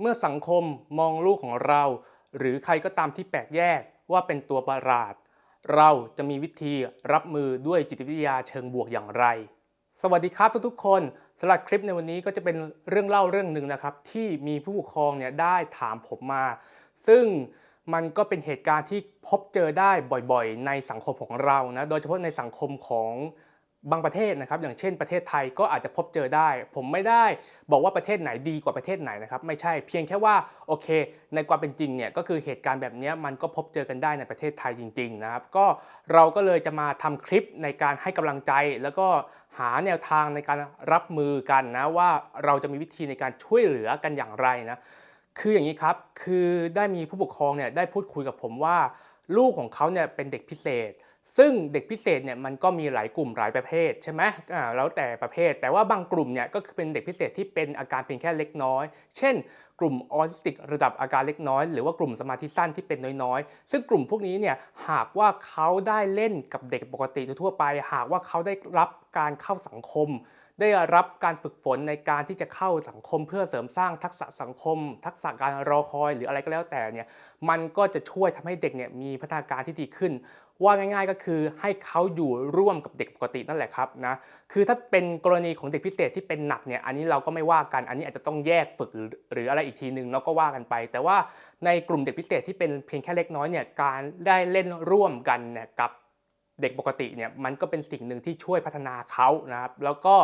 เมื่อสังคมมองลูกของเรา หรือใครก็ตามที่แปลกแยกว่าเป็นตัวประหลาด เราจะมีวิธีรับมือด้วยจิตวิทยาเชิงบวกอย่างไร สวัสดีครับทุกๆคนสำหรับคลิปในวันนี้ก็จะเป็นเรื่องเล่าเรื่องหนึ่งนะครับ ที่มีผู้ปกครองเนี่ยได้ถามผมมา ซึ่งมันก็เป็นเหตุการณ์ที่พบเจอได้บ่อยๆ ในสังคมของเรานะโดยเฉพาะในสังคมของ บางประเทศนะครับอย่างเช่นประเทศไทยก็อาจจะพบเจอได้ ผมไม่ได้บอกว่าประเทศไหนดีกว่าประเทศไหนนะครับไม่ใช่เพียงแค่ว่าโอเค ในความเป็นจริงเนี่ยก็คือเหตุการณ์แบบนี้มันก็พบเจอกันได้ในประเทศไทยจริงๆนะครับก็เราก็เลยจะมาทำคลิปในการให้กำลังใจ แล้วก็หาแนวทางในการรับมือกันนะว่าเราจะมีวิธีในการช่วยเหลือกันอย่างไรนะคืออย่างนี้ครับคือได้มีผู้ปกครองเนี่ยได้พูดคุยกับผมว่า ลูกของเขาเนี่ยเป็นเด็กพิเศษ ซึ่งเด็กพิเศษเนี่ยมันก็มีหลายกลุ่มหลายประเภทใช่ไหมอ่าแล้วแต่ประเภท แต่ว่าบางกลุ่มเนี่ยก็คือเป็นเด็กพิเศษที่เป็นอาการเพียงแค่เล็กน้อย เช่น กลุ่มออทิสติกระดับอาการเล็กน้อย หรือว่ากลุ่มสมาธิสั้นที่เป็นน้อยๆ ซึ่งกลุ่มพวกนี้เนี่ยหากว่าเขาได้เล่นกับเด็กปกติทั่วไป หากว่าเขาได้รับการเข้าสังคม ได้รับการฝึกฝนในการที่จะเข้าสังคมเพื่อเสริมสร้างทักษะสังคม ทักษะการรอคอยหรืออะไรก็แล้วแต่เนี่ยมันก็จะช่วยทำให้เด็กเนี่ยมีพัฒนาการที่ดีขึ้น ว่าง่าย ๆก็คือให้เขาอยู่ร่วมกับเด็กปกตินั่นแหละครับนะคือถ้าเป็นกรณีของเด็กพิเศษที่เป็นหนักเนี่ยอันนี้เราก็ไม่ว่ากันอันนี้อาจจะต้องแยกฝึกหรือหรืออะไรอีกทีหนึ่งเราก็ว่ากันไป แต่ว่าในกลุ่มเด็กพิเศษที่เป็นเพียงแค่เล็กน้อยเนี่ยการได้เล่นร่วมกันเนี่ยกับเด็กปกติเนี่ยมันก็เป็นสิ่งหนึ่งที่ช่วยพัฒนาเขานะครับ แล้วก็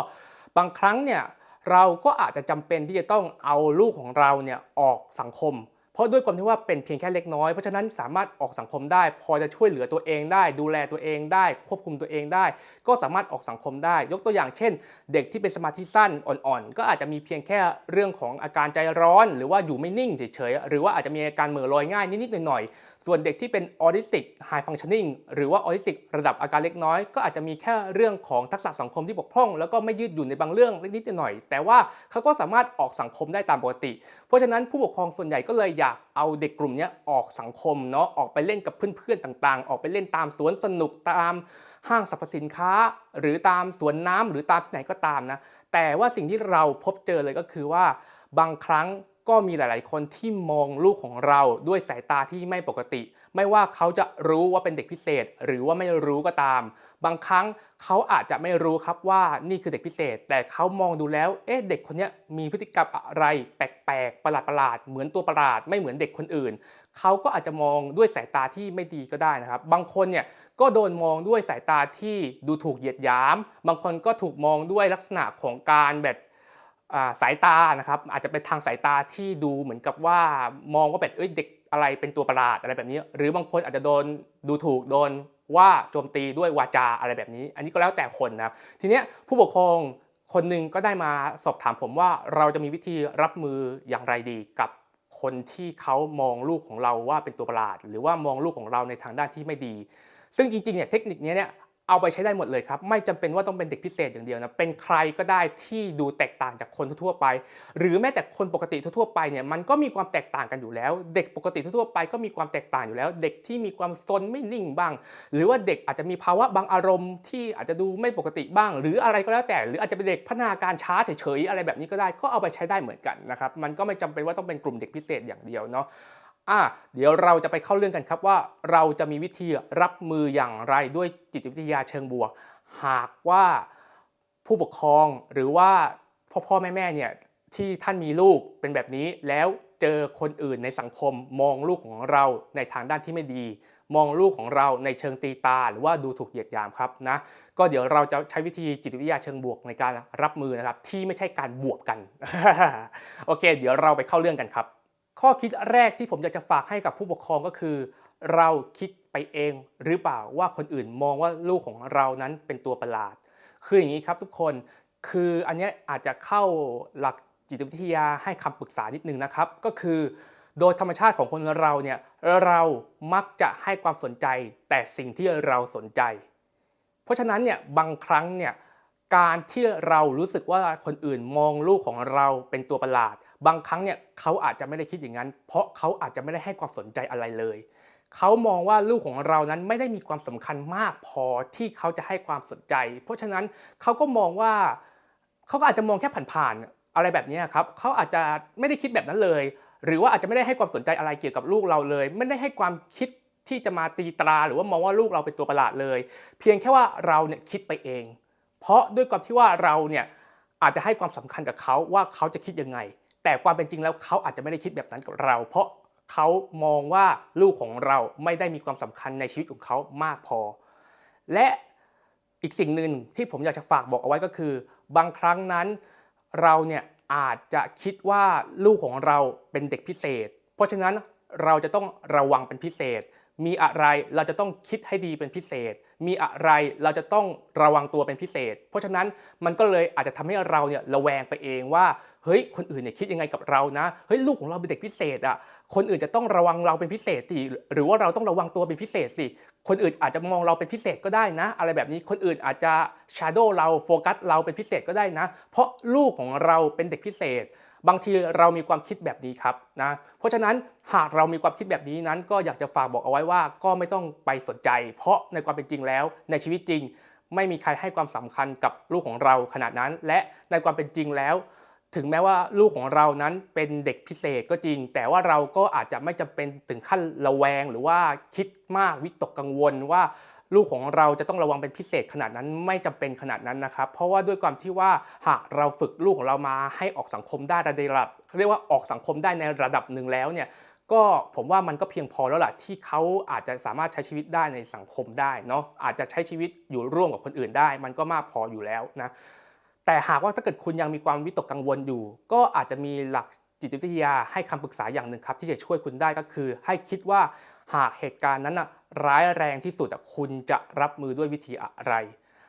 บางครั้งเนี่ยเราก็อาจจะจำเป็นที่จะต้องเอาลูกของเราเนี่ยออกสังคม เพราะด้วยความที่ว่าเป็นเพียงแค่เล็กน้อย เพราะฉะนั้นสามารถออกสังคมได้ พอจะช่วยเหลือตัวเองได้ ดูแลตัวเองได้ ควบคุมตัวเองได้ ก็สามารถออกสังคมได้ ยกตัวอย่างเช่น เด็กที่เป็นสมาธิสั้นอ่อนๆ ก็อาจจะมีเพียงแค่เรื่องของอาการใจร้อน หรือว่าอยู่ไม่นิ่งเฉยๆหรือว่าอาจจะมีอาการเหม่อลอยง่ายนิดๆหน่อยๆส่วนเด็กที่เป็นออทิสติกไฮฟังชันนิ่งหรือว่าออทิสติกระดับอาการเล็กน้อย ก็อาจจะมีแค่เรื่องของทักษะสังคมที่บกพร่อง แล้วก็ไม่ยืดหยุ่นในบางเรื่องเล็กนิดหน่อย แต่ว่าเขาก็สามารถออกสังคมได้ตามปกติ เพราะฉะนั้นผู้ปกครองส่วนใหญ่ก็เลยอยากเอาเด็กกลุ่มนี้ออกสังคมเนาะออกไปเล่นกับเพื่อนๆต่างๆ ออกไปเล่นตามสวนสนุกตามห้างสรรพสินค้า หรือตามสวนน้ำหรือตามที่ไหนก็ตามนะแต่ว่าสิ่งที่เราพบเจอเลยก็คือว่าบางครั้ง ก็มีหลาย ๆ คนที่มองลูกของเราด้วยสายตาที่ไม่ปกติ ไม่ว่าเขาจะรู้ว่าเป็นเด็กพิเศษ หรือว่าไม่รู้ก็ตาม บางครั้งเขาอาจจะไม่รู้ครับว่านี่คือเด็กพิเศษ แต่เขามองดูแล้ว เอ๊ะเด็กคนนี้มีพฤติกรรมอะไร แปลก ๆ ประหลาด ๆ เหมือนตัวประหลาด ไม่เหมือนเด็กคนอื่น เขาก็อาจจะมองด้วยสายตาที่ไม่ดีก็ได้นะครับ บางคนเนี่ยก็โดนมองด้วยสายตาที่ดูถูกเหยียดหยาม บางคนก็ถูกมองด้วยลักษณะของการแบบ สายตานะครับอาจจะเป็นทางสายตาที่ดูเหมือนกับว่ามองว่าแบบเอ้ยเด็กอะไรเป็นตัวประหลาดอะไรแบบนี้ หรือบางคนอาจจะโดนดูถูกโดนว่าโจมตีด้วยวาจาอะไรแบบนี้ อันนี้ก็แล้วแต่คนนะครับทีเนี้ยผู้ปกครองคนหนึ่งก็ได้มาสอบถามผมว่าเราจะมีวิธีรับมืออย่างไรดีกับคนที่เขามองลูกของเราว่าเป็นตัวประหลาด หรือว่ามองลูกของเราในทางด้านที่ไม่ดี ซึ่งจริงๆเนี่ยเทคนิคนี้เนี่ย เอาไปใช้ได้หมดเลยครับ ไม่จำเป็นว่าต้องเป็นเด็กพิเศษอย่างเดียวนะ เป็นใครก็ได้ที่ดูแตกต่างจากคนทั่วไป หรือแม้แต่คนปกติทั่วไปเนี่ยมันก็มีความแตกต่างกันอยู่แล้ว เด็กปกติทั่วไปก็มีความแตกต่างอยู่แล้ว เด็กที่มีความซนไม่นิ่งบ้าง หรือว่าเด็กอาจจะมีภาวะบางอารมณ์ที่อาจจะดูไม่ปกติบ้าง หรืออะไรก็แล้วแต่ หรืออาจจะเป็นเด็กพัฒนาการช้าเฉยๆอะไรแบบนี้ก็ได้ก็เอาไปใช้ได้เหมือนกันนะครับ มันก็ไม่จำเป็นว่าต้องเป็นกลุ่มเด็กพิเศษอย่างเดียวเนาะ อะเดี๋ยวเราจะไปเข้าเรื่องกันครับว่าเราจะมีวิธีรับมืออย่างไรด้วยจิตวิทยาเชิงบวก หากว่าผู้ปกครองหรือว่าพ่อพ่อแม่แม่เนี่ยที่ท่านมีลูกเป็นแบบนี้แล้วเจอคนอื่นในสังคมมองลูกของเราในทางด้านที่ไม่ดี มองลูกของเราในเชิงตีตา หรือว่าดูถูกเหยียดหยามครับนะก็เดี๋ยวเราจะใช้วิธีจิตวิทยาเชิงบวกในการรับมือนะครับที่ไม่ใช่การบวกกันโอเค เดี๋ยวเราไปเข้าเรื่องกันครับ ข้อคิดแรกที่ผมอยากจะฝากให้กับผู้ปกครองก็คือ เราคิดไปเองหรือเปล่าว่าคนอื่นมองว่าลูกของเรานั้นเป็นตัวประหลาด คืออย่างนี้ครับทุกคนคืออันนี้อาจจะเข้าหลักจิตวิทยาให้คำปรึกษานิดนึงนะครับ ก็คือ โดยธรรมชาติของคนเราเนี่ยเรามักจะให้ความสนใจแต่สิ่งที่เราสนใจ เพราะฉะนั้นเนี่ยบางครั้งเนี่ย การที่เรารู้สึกว่าคนอื่นมองลูกของเราเป็นตัวประหลาด บางครั้งเนี่ยเขาอาจจะไม่ได้คิดอย่างนั้น เพราะเขาอาจจะไม่ได้ให้ความสนใจอะไรเลย เขามองว่าลูกของเรานั้นไม่ได้มีความสำคัญมากพอที่เขาจะให้ความสนใจ เพราะฉะนั้นเขาก็มองว่าเขาก็อาจจะมองแค่ผ่านๆอะไรแบบนี้ครับเขาอาจจะไม่ได้คิดแบบนั้นเลย หรือว่าอาจจะไม่ได้ให้ความสนใจอะไรเกี่ยวกับลูกเราเลย ไม่ได้ให้ความคิดที่จะมาตีตราหรือว่ามองว่าลูกเราเป็นตัวประหลาดเลย เพียงแค่ว่าเราเนี่ยคิดไปเอง เพราะด้วยความที่ว่าเราเนี่ยอาจจะให้ความสำคัญกับเขาว่าเขาจะคิดยังไง แต่ความเป็นจริงแล้วเขาอาจจะไม่ได้คิดแบบนั้นกับเรา เพราะเขามองว่าลูกของเราไม่ได้มีความสำคัญในชีวิตของเขามากพอ และอีกสิ่งหนึ่งที่ผมอยากจะฝากบอกเอาไว้ก็คือ บางครั้งนั้นเราเนี่ยอาจจะคิดว่าลูกของเราเป็นเด็กพิเศษ เพราะฉะนั้นเราจะต้องระวังเป็นพิเศษ มีอะไรเราจะต้องคิดให้ดีเป็นพิเศษ มีอะไรเราจะต้องระวังตัวเป็นพิเศษ เพราะฉะนั้นมันก็เลยอาจจะทำให้เราเนี่ยระแวงไปเองว่าเฮ้ยคนอื่นเนี่ยคิดยังไงกับเรานะเฮ้ยลูกของเราเป็นเด็กพิเศษอะคนอื่นจะต้องระวังเราเป็นพิเศษสิหรือว่าเราต้องระวังตัวเป็นพิเศษสิคนอื่นอาจจะมองเราเป็นพิเศษก็ได้นะ อะไรแบบนี้คนอื่นอาจจะ shadow เราโฟกัสเราเป็นพิเศษก็ได้นะ เพราะลูกของเราเป็นเด็กพิเศษ บางทีเรามีความคิดแบบนี้ครับนะเพราะฉะนั้นหากเรามีความคิดแบบนี้นั้น ก็อยากจะฝากบอกเอาไว้ว่าก็ไม่ต้องไปสนใจ เพราะในความเป็นจริงแล้ว ในชีวิตจริง ไม่มีใครให้ความสำคัญกับลูกของเราขนาดนั้น และในความเป็นจริงแล้ว ถึงแม้ว่าลูกของเรานั้นเป็นเด็กพิเศษก็จริง แต่ว่าเราก็อาจจะไม่จำเป็นถึงขั้นระแวง หรือว่าคิดมากวิตกกังวลว่า ลูกของเราจะต้องระวังเป็นพิเศษขนาดนั้นไม่จำเป็นขนาดนั้นนะครับ เพราะว่าด้วยความที่ว่าหากเราฝึกลูกของเรามาให้ออกสังคมได้ระดับเขาเรียกว่าออกสังคมได้ในระดับหนึ่งแล้วเนี่ยก็ผมว่ามันก็เพียงพอแล้วล่ะที่เขาอาจจะสามารถใช้ชีวิตได้ในสังคมได้เนาะอาจจะใช้ชีวิตอยู่ร่วมกับคนอื่นได้ มันก็มากพออยู่แล้วนะแต่หากว่าถ้าเกิดคุณยังมีความวิตกกังวลอยู่ ก็อาจจะมีหลักจิตวิทยาให้คำปรึกษาอย่างหนึ่งครับ ที่จะช่วยคุณได้ก็คือ ให้คิดว่า หากเหตุการณ์นั้นนะร้ายแรงที่สุดคุณจะรับมือด้วยวิธีอะไร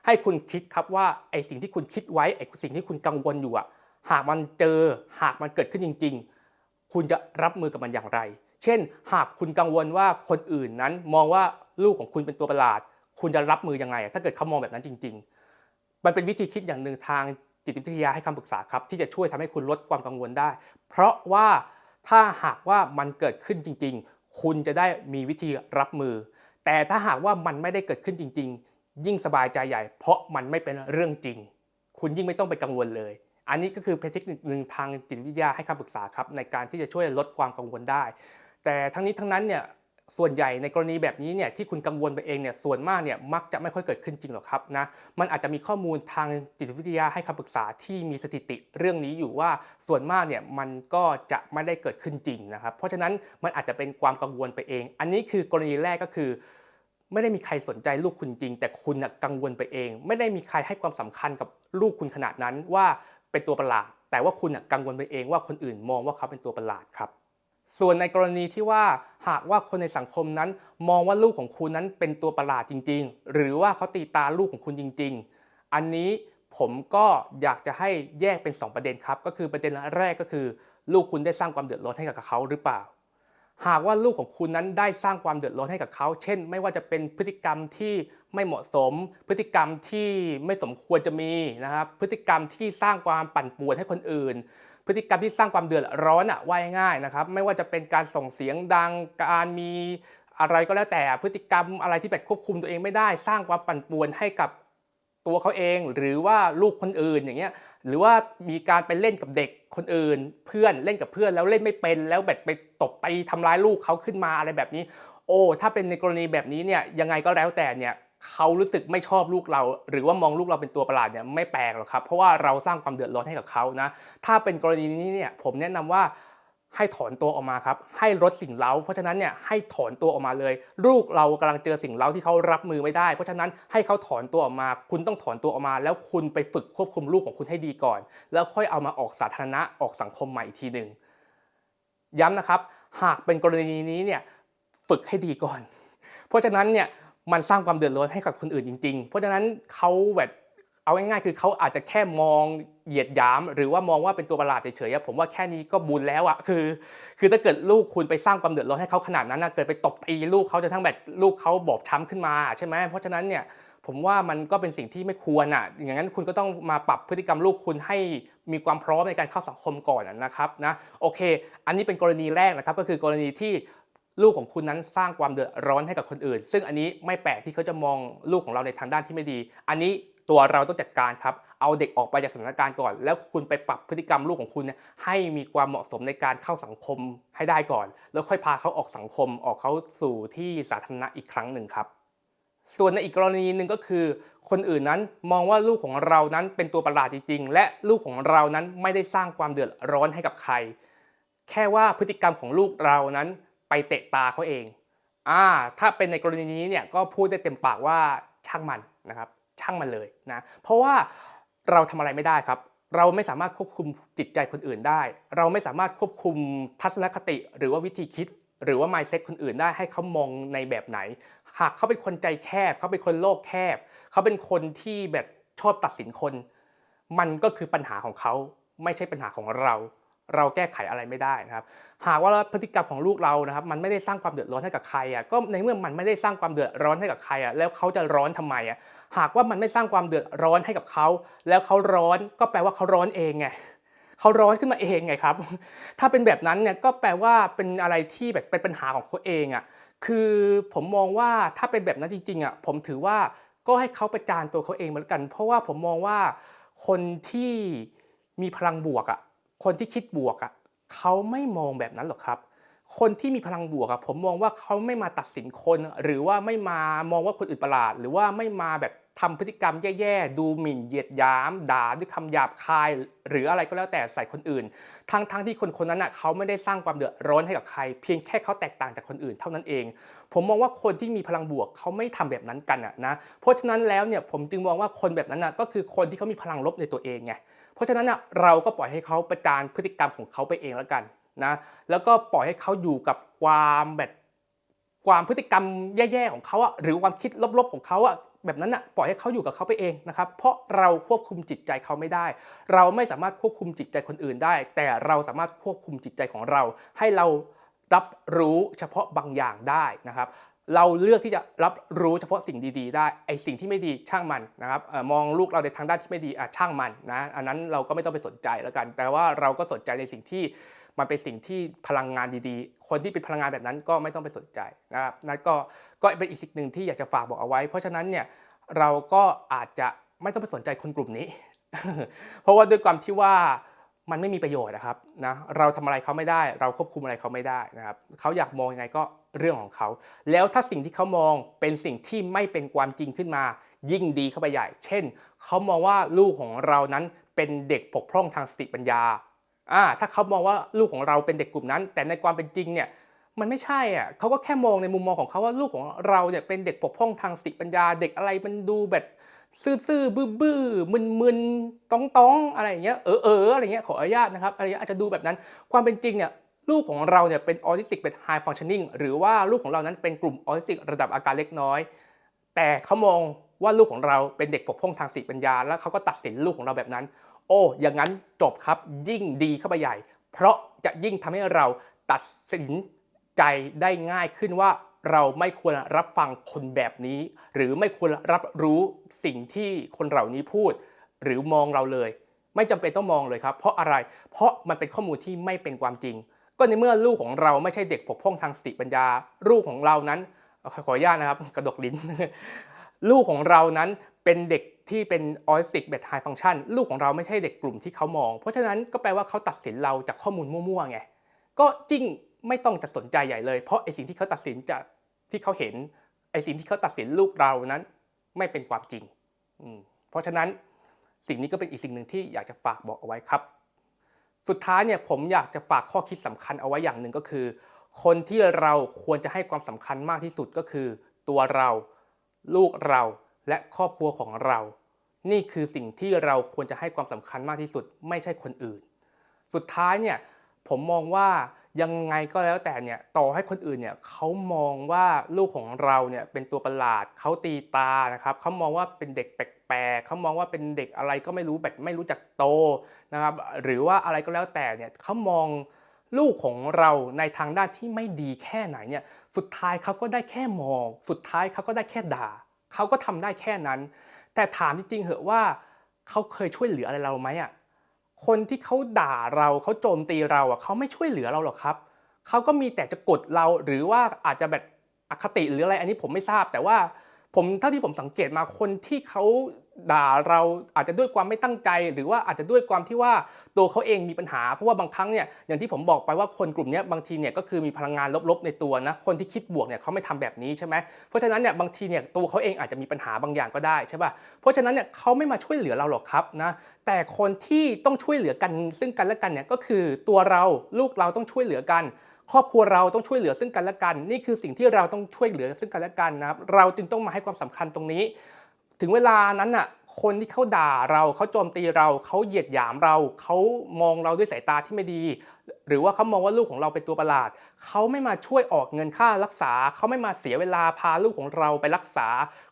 ให้คุณคิดครับว่าไอสิ่งที่คุณคิดไว้ไอสิ่งที่คุณกังวลอยู่อะหากมันเจอหากมันเกิดขึ้นจริง ๆ คุณจะรับมือกับมันอย่างไร เช่น หากคุณกังวลว่าคนอื่นนั้นมองว่าลูกของคุณเป็นตัวประหลาด คุณจะรับมือยังไง ถ้าเกิดเขามองแบบนั้นจริง ๆ มันเป็นวิธีคิดอย่างหนึ่งทางจิตวิทยาให้คำปรึกษาครับ ที่จะช่วยทำให้คุณลดความกังวลได้ เพราะว่าถ้าหากว่ามันเกิดขึ้นจริงๆ คุณจะได้มีวิธีรับมือ แต่ถ้าหากว่ามันไม่ได้เกิดขึ้นจริง ๆ ยิ่งสบายใจใหญ่ เพราะมันไม่เป็นเรื่องจริง คุณยิ่งไม่ต้องไปกังวลเลย อันนี้ก็คือเป็นเทคนิคหนึ่งทางจิตวิทยาให้คำปรึกษาครับในการที่จะช่วยลดความกังวลได้ แต่ทั้งนี้ทั้งนั้นเนี่ย ส่วนใหญ่ในกรณีแบบนี้เนี่ยที่คุณกังวลไปเองเนี่ยส่วนมากเนี่ยมักจะไม่ค่อยเกิดขึ้นจริงหรอกครับนะมันอาจจะมีข้อมูลทางจิตวิทยาให้คำปรึกษาที่มีสถิติเรื่องนี้อยู่ว่าส่วนมากเนี่ยมันก็จะไม่ได้เกิดขึ้นจริงนะครับเพราะฉะนั้นมันอาจจะเป็นความกังวลไปเอง อันนี้คือกรณีแรกก็คือ ไม่ได้มีใครสนใจลูกคุณจริง แต่คุณกังวลไปเอง ไม่ได้มีใครให้ความสำคัญกับลูกคุณขนาดนั้นว่าเป็นตัวประหลาดแต่ว่าคุณกังวลไปเองว่าคนอื่นมองว่าเขาเป็นตัวประหลาดครับ ส่วนในกรณีที่ว่าหากว่าคนในสังคมนั้น มองว่าลูกของคุณนั้นเป็นตัวประหลาดจริง ๆ หรือว่าเขาตีตาลูกของคุณจริง ๆ อันนี้ผมก็อยากจะให้แยกเป็น 2 ประเด็นครับ ก็คือประเด็นแรกก็คือ ลูกคุณได้สร้างความเดือดร้อนให้กับเขาหรือเปล่า หากว่าลูกของคุณนั้นได้สร้างความเดือดร้อนให้กับเขา เช่น ไม่ว่าจะเป็นพฤติกรรมที่ไม่เหมาะสม พฤติกรรมที่ไม่สมควรจะมีนะครับ พฤติกรรมที่สร้างความปั่นป่วนให้คนอื่น พฤติกรรมที่สร้างความเดือดร้อนอะว่ายง่ายนะครับไม่ว่าจะเป็นการส่งเสียงดังการมีอะไรก็แล้วแต่พฤติกรรมอะไรที่แบบควบคุมตัวเองไม่ได้ สร้างความปั่นป่วนให้กับตัวเขาเอง หรือว่าลูกคนอื่นอย่างเงี้ยหรือว่ามีการไปเล่นกับเด็กคนอื่น เพื่อนเล่นกับเพื่อนแล้วเล่นไม่เป็น แล้วแบบไปตบตีทำร้ายลูกเขาขึ้นมาอะไรแบบนี้ โอ้ถ้าเป็นในกรณีแบบนี้เนี่ยยังไงก็แล้วแต่เนี่ย เขารู้สึกไม่ชอบลูกเรา หรือว่ามองลูกเราเป็นตัวประหลาดเนี่ยไม่แปลกหรอกครับเพราะว่าเราสร้างความเดือดร้อนให้กับเขานะถ้าเป็นกรณีนี้เนี่ยผมแนะนำว่าให้ถอนตัวออกมาครับ ให้ลดสิ่งเล้า เพราะฉะนั้นเนี่ยให้ถอนตัวออกมาเลย ลูกเรากำลังเจอสิ่งเล้าที่เขารับมือไม่ได้ เพราะฉะนั้นให้เขาถอนตัวออกมา คุณต้องถอนตัวออกมา แล้วคุณไปฝึกควบคุมลูกของคุณให้ดีก่อน แล้วค่อยเอามาออกสาธารณะออกสังคมใหม่อีกทีหนึ่งย้ำนะครับ หากเป็นกรณีนี้เนี่ยฝึกให้ดีก่อน เพราะฉะนั้นเนี่ย มันสร้างความเดือดร้อนให้กับคนอื่นจริง ๆ เพราะฉะนั้นเขาแบบเอาง่ายๆ คือเขาอาจจะแค่มองเหยียดหยาม หรือว่ามองว่าเป็นตัวประหลาดเฉยๆผมว่าแค่นี้ก็บุญแล้วอะคือ คือถ้าเกิดลูกคุณไปสร้างความเดือดร้อนให้เขาขนาดนั้นนะเกิดไปตบตีลูกเขาจะทั้งแบบลูกเขาบอบช้ำขึ้นมาใช่ไหมเพราะฉะนั้นเนี่ยผมว่ามันก็เป็นสิ่งที่ไม่ควรอะ อย่างนั้นคุณก็ต้องมาปรับพฤติกรรมลูกคุณให้มีความพร้อมในการเข้าสังคมก่อนนะครับนะ โอเค อันนี้เป็นกรณีแรกนะครับ ก็คือกรณีที่ ลูกของคุณนั้นสร้างความเดือดร้อนให้กับคนอื่น ซึ่งอันนี้ไม่แปลกที่เขาจะมองลูกของเราในทางด้านที่ไม่ดี อันนี้ตัวเราต้องจัดการครับ เอาเด็กออกไปจากสถานการณ์ก่อน แล้วคุณไปปรับพฤติกรรมลูกของคุณเนี่ยให้มีความเหมาะสมในการเข้าสังคมให้ได้ก่อน แล้วค่อยพาเขาออกสังคมออกเขาสู่ที่สาธารณะอีกครั้งหนึ่งครับ ส่วนในอีกกรณีหนึ่งก็คือ คนอื่นนั้นมองว่าลูกของเรานั้นเป็นตัวประหลาดจริงๆ และลูกของเรานั้นไม่ได้สร้างความเดือดร้อนให้กับใคร แค่ว่าพฤติกรรมของลูกเรานั้น ไปเตะตาเขาเองอ่าถ้าเป็นในกรณีนี้เนี่ยก็พูดได้เต็มปากว่าช่างมันนะครับช่างมันเลยนะเพราะว่าเราทำอะไรไม่ได้ครับ เราไม่สามารถควบคุมจิตใจคนอื่นได้ เราไม่สามารถควบคุมทัศนคติ หรือว่าวิธีคิด หรือว่า mindset คนอื่นได้ให้เขามองในแบบไหน หากเขาเป็นคนใจแคบ เขาเป็นคนโลกแคบ เขาเป็นคนที่แบบชอบตัดสินคน มันก็คือปัญหาของเขาไม่ใช่ปัญหาของเรา เราแก้ไขอะไรไม่ได้นะครับ หากว่าพฤติกรรมของลูกเรานะครับ มันไม่ได้สร้างความเดือดร้อนให้กับใครอะก็ในเมื่อมันไม่ได้สร้างความเดือดร้อนให้กับใครอะแล้วเขาจะร้อนทำไมอะหากว่ามันไม่สร้างความเดือดร้อนให้กับเขา แล้วเขาร้อนก็แปลว่าเขาร้อนเองไงเขาร้อนขึ้นมาเองไงครับ ถ้าเป็นแบบนั้นเนี่ยก็แปลว่าเป็นอะไรที่แบบเป็นปัญหาของเขาเองอะคือผมมองว่าถ้าเป็นแบบนั้นจริงๆอะผมถือว่าก็ให้เขาประจานตัวเขาเองเหมือนกัน เพราะว่าผมมองว่าคนที่มีพลังบวกอะ คนที่คิดบวกอะเขาไม่มองแบบนั้นหรอกครับ คนที่มีพลังบวกอะผมมองว่าเขาไม่มาตัดสินคน หรือว่าไม่มามองว่าคนอื่นประหลาด หรือว่าไม่มาแบบทำพฤติกรรมแย่ๆ ดูหมิ่นเหยียดยาม ด่าด้วยคำหยาบคาย หรืออะไรก็แล้วแต่ใส่คนอื่น ทั้งๆทที่คนคนนั้นอะเขาไม่ได้สร้างความเดือดร้อนให้กับใคร เพียงแค่เขาแตกต่างจากคนอื่นเท่านั้นเอง ผมมองว่าคนที่มีพลังบวกเขาไม่ทำแบบนั้นกันอะนะ เพราะฉะนั้นแล้วเนี่ยผมจึงมองว่าคนแบบนั้นอะก็คือคนที่เขามีพลังลบในตัวเองไง เพราะฉะนั้นอะเราก็ปล่อยให้เขาประจานพฤติกรรมของเขาไปเองแล้วกันนะแล้วก็ปล่อยให้เขาอยู่กับความแบบความพฤติกรรมแย่ๆของเขาอะหรือความคิดลบๆของเขาอะแบบนั้นอะปล่อยให้เขาอยู่กับเขาไปเองนะครับเพราะเราควบคุมจิตใจเขาไม่ได้ เราไม่สามารถควบคุมจิตใจคนอื่นได้ แต่เราสามารถควบคุมจิตใจของเรา ให้เรารับรู้เฉพาะบางอย่างได้นะครับ เราเลือกที่จะรับรู้เฉพาะสิ่งดีๆ ได้ไอสิ่งที่ไม่ดีช่างมันนะครับมองลูกเราในทางด้านที่ไม่ดีอะช่างมันนะอันนั้นเราก็ไม่ต้องไปสนใจแล้วกัน แต่ว่าเราก็สนใจในสิ่งที่มันเป็นสิ่งที่พลังงานดีๆ คนที่เป็นพลังงานแบบนั้นก็ไม่ต้องไปสนใจนะครับนั่นก็ก็เป็นอีกสิ่งหนึ่งที่อยากจะฝากบอกเอาไว้ เพราะฉะนั้นเนี่ยเราก็อาจจะไม่ต้องไปสนใจคนกลุ่มนี้ เพราะว่าด้วยความที่ว่า มันไม่มีประโยชน์นะครับนะเราทำอะไรเขาไม่ได้ เราควบคุมอะไรเขาไม่ได้นะครับเขาอยากมองยังไงก็เรื่องของเขา แล้วถ้าสิ่งที่เขามองเป็นสิ่งที่ไม่เป็นความจริงขึ้นมา ยิ่งดีเข้าไปใหญ่ เช่นเขามองว่าลูกของเรานั้นเป็นเด็กปกพร่องทางสติปัญญาอ่าถ้าเขามองว่าลูกของเราเป็นเด็กกลุ่มนั้น แต่ในความเป็นจริงเนี่ยมันไม่ใช่อะเขาก็แค่มองในมุมมองของเขาว่าลูกของเราเนี่ยเป็นเด็กปกพร่องทางสติปัญญา เด็กอะไรมันดูแบบ ซื่อๆบื้อๆมึนๆต้องๆอะไรอย่างเงี้ยเออเอออะไรเงี้ยขออนุญาตนะครับอะไรอาจจะดูแบบนั้น ความเป็นจริงเนี่ยลูกของเราเนี่ยเป็นออทิสติกเป็น high functioning หรือว่าลูกของเรานั้นเป็นกลุ่มออทิสติกระดับอาการเล็กน้อย แต่เขามองว่าลูกของเราเป็นเด็กปกพร่องทางสติปัญญา แล้วเขาก็ตัดสินลูกของเราแบบนั้น โอ้อย่างนั้นจบครับยิ่งดีเข้าไปใหญ่ เพราะจะยิ่งทำให้เราตัดสินใจได้ง่ายขึ้นว่า เราไม่ควรรับฟังคนแบบนี้ หรือไม่ควรรับรู้สิ่งที่คนเหล่านี้พูด หรือมองเราเลย ไม่จำเป็นต้องมองเลยครับ เพราะอะไรเพราะมันเป็นข้อมูลที่ไม่เป็นความจริง ก็ในเมื่อลูกของเราไม่ใช่เด็กปกพร่องทางสติปัญญา ลูกของเรานั้นขออนุญาตนะครับกระดกลิ้น ลูกของเรานั้นเป็นเด็กที่เป็นออสติกแบบไฮฟังชันลูกของเราไม่ใช่เด็กกลุ่มที่เขามอง เพราะฉะนั้นก็แปลว่าเขาตัดสินเราจากข้อมูลมั่วๆไงก็จริงไม่ต้องจะสนใจใหญ่เลย เพราะไอสิ่งที่เขาตัดสินจาก ที่เขาเห็นไอสิ่งที่เขาตัดสินลูกเรานั้น ไม่เป็นความจริง เพราะฉะนั้นสิ่งนี้ก็เป็นอีกสิ่งหนึ่งที่อยากจะฝากบอกเอาไว้ครับ สุดท้ายเนี่ยผมอยากจะฝากข้อคิดสำคัญเอาไว้อย่างหนึ่งก็คือ คนที่เราควรจะให้ความสำคัญมากที่สุดก็คือ ตัวเรา ลูกเราและครอบครัวของเรา นี่คือสิ่งที่เราควรจะให้ความสำคัญมากที่สุด ไม่ใช่คนอื่น สุดท้ายเนี่ยผมมองว่า ยังไงก็แล้วแต่เนี่ยต่อให้คนอื่นเนี่ยเขามองว่าลูกของเราเนี่ยเป็นตัวประหลาดเขาตีตานะครับเขามองว่าเป็นเด็กแปลกๆเขามองว่าเป็นเด็กอะไรก็ไม่รู้แบบไม่รู้จักโตนะครับหรือว่าอะไรก็แล้วแต่เนี่ยเขามองลูกของเราในทางด้านที่ไม่ดีแค่ไหนเนี่ยสุดท้ายเขาก็ได้แค่มอง สุดท้ายเขาก็ได้แค่ด่าเขาก็ทำได้แค่นั้น แต่ถามจริงๆเหอะว่าเขาเคยช่วยเหลืออะไรเราไหมอะ คนที่เขาด่าเราเขาโจมตีเราอะเขาไม่ช่วยเหลือเราหรอกครับเขาก็มีแต่จะกดเราหรือว่าอาจจะแบบอคติหรืออะไรอันนี้ผมไม่ทราบแต่ว่า ผมเท่าที่ผมสังเกตมาคนที่เขาด่าเราอาจจะด้วยความไม่ตั้งใจ หรือว่าอาจจะด้วยความที่ว่าตัวเขาเองมีปัญหา เพราะว่าบางครั้งเนี่ยอย่างที่ผมบอกไปว่าคนกลุ่มนี้บางทีเนี่ยก็คือมีพลังงานลบๆในตัวนะคนที่คิดบวกเนี่ยเขาไม่ทำแบบนี้ใช่ไหมเพราะฉะนั้นเนี่ยบางทีเนี่ยตัวเขาเองอาจจะมีปัญหาบางอย่างก็ได้ใช่ป่ะเพราะฉะนั้นเนี่ยเขาไม่มาช่วยเหลือเราหรอกครับนะแต่คนที่ต้องช่วยเหลือกันซึ่งกันและกันเนี่ยก็คือตัวเราลูกเราต้องช่วยเหลือกัน ครอบครัวเราต้องช่วยเหลือซึ่งกันและกัน นี่คือสิ่งที่เราต้องช่วยเหลือซึ่งกันและกันนะครับเราจึงต้องมาให้ความสำคัญตรงนี้ ถึงเวลานั้นน่ะคนที่เขาด่าเราเขาโจมตีเราเขาเหยียดหยามเราเขามองเราด้วยสายตาที่ไม่ดี หรือว่าเขามองว่าลูกของเราเป็นตัวประหลาดเขาไม่มาช่วยออกเงินค่ารักษาเขาไม่มาเสียเวลาพาลูกของเราไปรักษา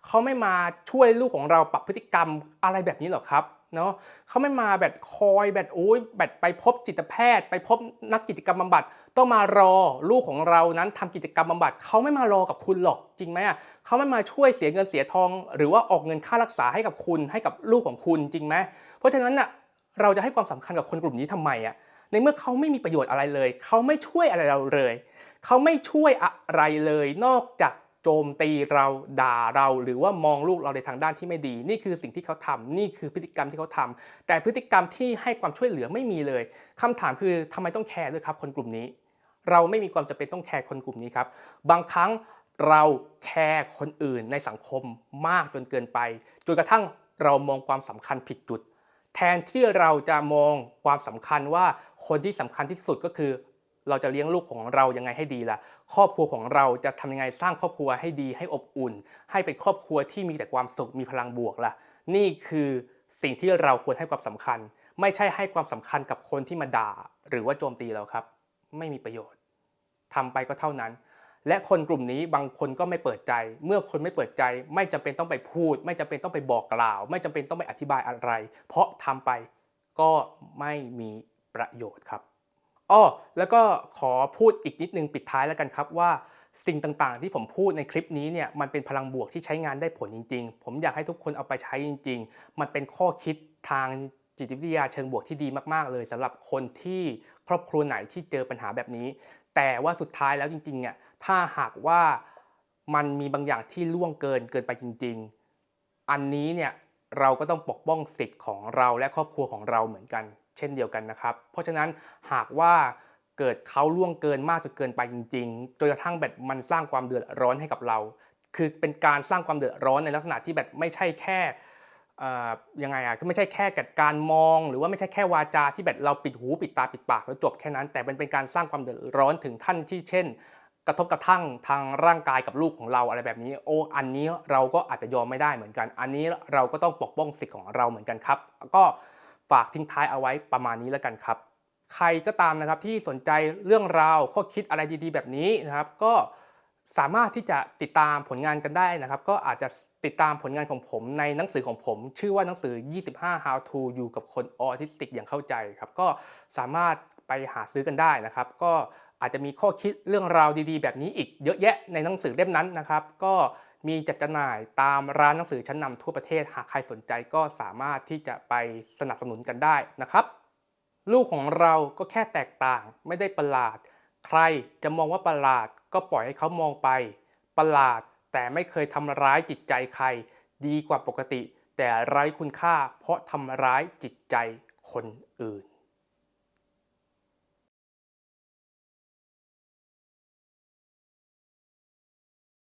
เขาไม่มาช่วยลูกของเราปรับพฤติกรรมอะไรแบบนี้หรอกครับ เนาะเขาไม่มาแบบคอยแบบโอ้ยแบบไปพบจิตแพทย์ ไปพบนักกิจกรรมบำบัด ต้องมารอลูกของเรานั้นทำกิจกรรมบำบัดเขาไม่มารอกับคุณหรอกจริงไหมอะเขาไม่มาช่วยเสียเงินเสียทอง หรือว่าออกเงินค่ารักษาให้กับคุณให้กับลูกของคุณจริงไหมเพราะฉะนั้นน่ะเราจะให้ความสำคัญกับคนกลุ่มนี้ทำไมอะในเมื่อเขาไม่มีประโยชน์อะไรเลย เขาไม่ช่วยอะไรเราเลย เขาไม่ช่วยอะไรเลย นอกจาก โจมตีเราด่าเรา หรือว่ามองลูกเราในทางด้านที่ไม่ดี นี่คือสิ่งที่เขาทำนี่คือพฤติกรรมที่เขาทำแต่พฤติกรรมที่ให้ความช่วยเหลือไม่มีเลยคำถามคือทำไมต้องแคร์ด้วยครับ คนกลุ่มนี้ เราไม่มีความจำเป็นต้องแคร์คนกลุ่มนี้ครับบางครั้งเราแคร์คนอื่นในสังคมมากจนเกินไปจนกระทั่งเรามองความสำคัญผิดจุด แทนที่เราจะมองความสำคัญว่าคนที่สำคัญที่สุดก็คือ เราจะเลี้ยงลูกของเรายังไงให้ดีล่ะ ครอบครัวของเราจะทำยังไงสร้างครอบครัวให้ดีให้อบอุ่น ให้เป็นครอบครัวที่มีแต่ความสุขมีพลังบวกล่ะ นี่คือสิ่งที่เราควรให้ความสำคัญ ไม่ใช่ให้ความสำคัญกับคนที่มาด่า หรือว่าโจมตีเราครับ ไม่มีประโยชน์ทำไปก็เท่านั้น และคนกลุ่มนี้บางคนก็ไม่เปิดใจ เมื่อคนไม่เปิดใจ ไม่จำเป็นต้องไปพูด ไม่จำเป็นต้องไปบอกกล่าว ไม่จำเป็นต้องไปอธิบายอะไร เพราะทำไปก็ไม่มีประโยชน์ครับ อ้อแล้วก็ขอพูดอีกนิดนึงปิดท้ายแล้วกันครับว่าสิ่งต่างๆ ที่ผมพูดในคลิปนี้เนี่ยมันเป็นพลังบวกที่ใช้งานได้ผลจริง ๆ ผมอยากให้ทุกคนเอาไปใช้จริง ๆ มันเป็นข้อคิดทางจิตวิทยาเชิงบวกที่ดีมากๆ เลยสำหรับคนที่ครอบครัวไหนที่เจอปัญหาแบบนี้ แต่ว่าสุดท้ายแล้วจริงๆเนี่ยถ้าหากว่ามันมีบางอย่างที่ล่วงเกินเกินไปจริง ๆ อันนี้เนี่ยเราก็ต้องปกป้องสิทธิ์ของเราและครอบครัวของเราเหมือนกัน เช่นเดียวกันนะครับ เพราะฉะนั้นหากว่าเกิดเขาล่วงเกินมากจนเกินไปจริงๆจนกระทั่งแบบมันสร้างความเดือดร้อนให้กับเรา คือเป็นการสร้างความเดือดร้อนในลักษณะที่แบบไม่ใช่แค่ยังไงอะคือไม่ใช่แค่กัดการมอง หรือว่าไม่ใช่แค่วาจาที่แบบเราปิดหูปิดตาปิดปากแล้วจบแค่นั้น แต่มันเป็นการสร้างความเดือดร้อนถึงขั้นที่เช่น กระทบกระทั่งทางร่างกายกับลูกของเราอะไรแบบนี้ โอ้อันนี้เราก็อาจจะยอมไม่ได้เหมือนกัน อันนี้เราก็ต้องปกป้องสิทธิ์ของเราเหมือนกันครับ ก็ ฝากทิ้งท้ายเอาไว้ประมาณนี้แล้วกันครับ ใครก็ตามนะครับที่สนใจเรื่องราวข้อคิดอะไรดีๆ แบบนี้นะครับ ก็สามารถที่จะติดตามผลงานกันได้นะครับ ก็อาจจะติดตามผลงานของผมในหนังสือของผม ชื่อว่าหนังสือ 25 how to อยู่กับคนออทิสติกอย่างเข้าใจครับ ก็สามารถไปหาซื้อกันได้นะครับ ก็อาจจะมีข้อคิดเรื่องราวดีๆ แบบนี้อีกเยอะแยะในหนังสือเล่มนั้นนะครับ ก็ มีจัดจำหน่ายตามร้านหนังสือชั้นนำทั่วประเทศ หากใครสนใจก็สามารถที่จะไปสนับสนุนกันได้นะครับ ลูกของเราก็แค่แตกต่างไม่ได้ประหลาด ใครจะมองว่าประหลาดก็ปล่อยให้เขามองไป ประหลาดแต่ไม่เคยทำร้ายจิตใจใคร ดีกว่าปกติ แต่ไร้คุณค่าเพราะทำร้ายจิตใจคนอื่น